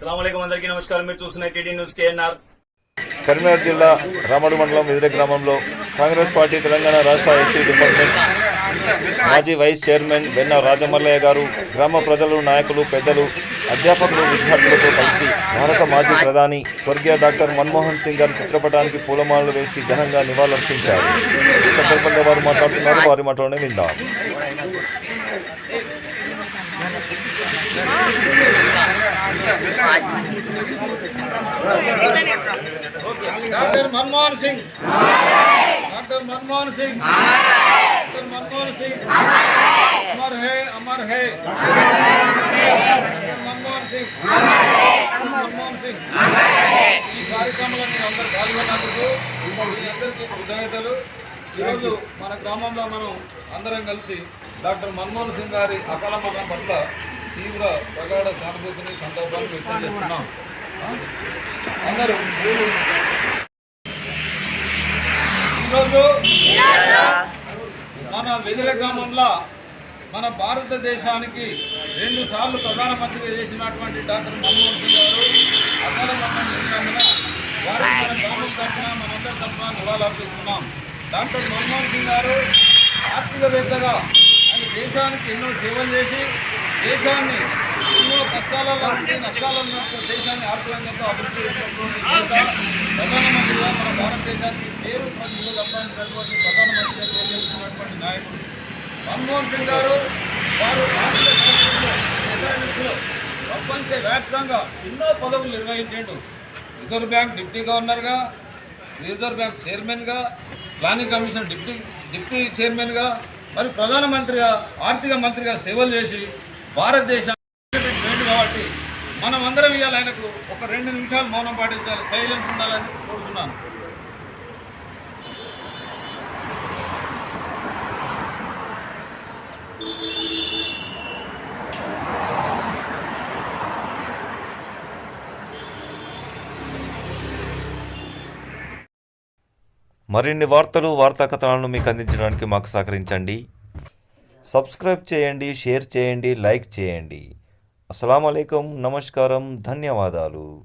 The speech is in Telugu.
నమస్కారం. మీరు చూస్తున్న టీడీ న్యూస్ కేఎన్ఆర్. కరీంనగర్ జిల్లా రామడు మండలం వెదిరే గ్రామంలో కాంగ్రెస్ పార్టీ తెలంగాణ రాష్ట్ర ఎస్సీ డిపార్ట్మెంట్ మాజీ వైస్ చైర్మన్ వెన్న రాజమల్లయ్య గారు గ్రామ ప్రజలు నాయకులు పెద్దలు అధ్యాపకులు విద్యార్థులతో కలిసి భారత మాజీ ప్రధాని స్వర్గీయ డాక్టర్ మన్మోహన్ సింగ్ గారి చిత్రపటానికి పూలమాలలు వేసి ఘనంగా నివాళులర్పించారు. ఈ సందర్భంగా వారు మాట్లాడుతున్నారు. వారి మాటలోనే విందాం. Doctor Manmohan Singh. Doctor Manmohan Singh. Doctor Manmohan Singh. Amar హే అమర్ హే. డాక్టర్ మన్మోహన్ సింగ్. డాక్టర్ మన్మోహన్ సింగ్. ఈ కార్యక్రమంలో మీరు అందరు పాల్గొన్నందుకు మీ అందరికీ కృతజ్ఞతలు. ఈరోజు మన గ్రామంలో మనం అందరం కలిసి డాక్టర్ మన్మోహన్ సింగ్ గారి అకాల మరణం పట్ల తీవ్ర ప్రగాఢ సానుభూతిని సందర్భాన్ని వ్యక్తం చేస్తున్నాం. అందరూ. ఈరోజు మన వెదిల గ్రామంలో మన భారతదేశానికి రెండు సార్లు ప్రధానమంత్రిగా చేసినటువంటి డాక్టర్ మన్మోహన్ సింగ్ గారు అకాల మరణం వారికి మన గ్రామం తరఫున మనందరి తరఫున నివాళులర్పిస్తున్నాం. డాక్టర్ మన్మోహన్ సింగ్ గారు ఆర్థికవేత్తగా ఆయన దేశానికి ఎన్నో సేవలు చేసి దేశాన్ని ఎన్నో కష్టాలలో ఉండి నష్టాలలో దేశాన్ని ఆర్థికంగా అభివృద్ధి ప్రధానమంత్రిగా మన భారతదేశానికి పేరు ప్రతిష్టలు సంపాదించినటువంటి ప్రధానమంత్రిగా పేరు నాయకుడు. మన్మోహన్ సింగ్ గారు వారు ఆర్థిక ప్రపంచ వ్యాప్తంగా ఎన్నో పదవులు నిర్వహించాడు. రిజర్వ్ బ్యాంక్ డిప్యూటీ గవర్నర్గా రిజర్వ్ బ్యాంక్ చైర్మన్గా ప్లానింగ్ కమిషన్ డిప్యూటీ డిప్యూటీ చైర్మన్గా మరి ప్రధానమంత్రిగా ఆర్థిక మంత్రిగా సేవలు చేసి భారతదేశం వేడు కాబట్టి మనం అందరం ఇవ్వాలి ఆయనకు ఒక రెండు నిమిషాలు మౌనం పాటించాలి. సైలెన్స్ ఉండాలని కోరుతున్నాను మరిన్ని వార్తలు వార్తా కథనాలను మీకు అందించడానికి మాకు సహకరించండి. సబ్స్క్రైబ్ చేయండి షేర్ చేయండి లైక్ చేయండి. అస్సలం నమస్కారం ధన్యవాదాలు.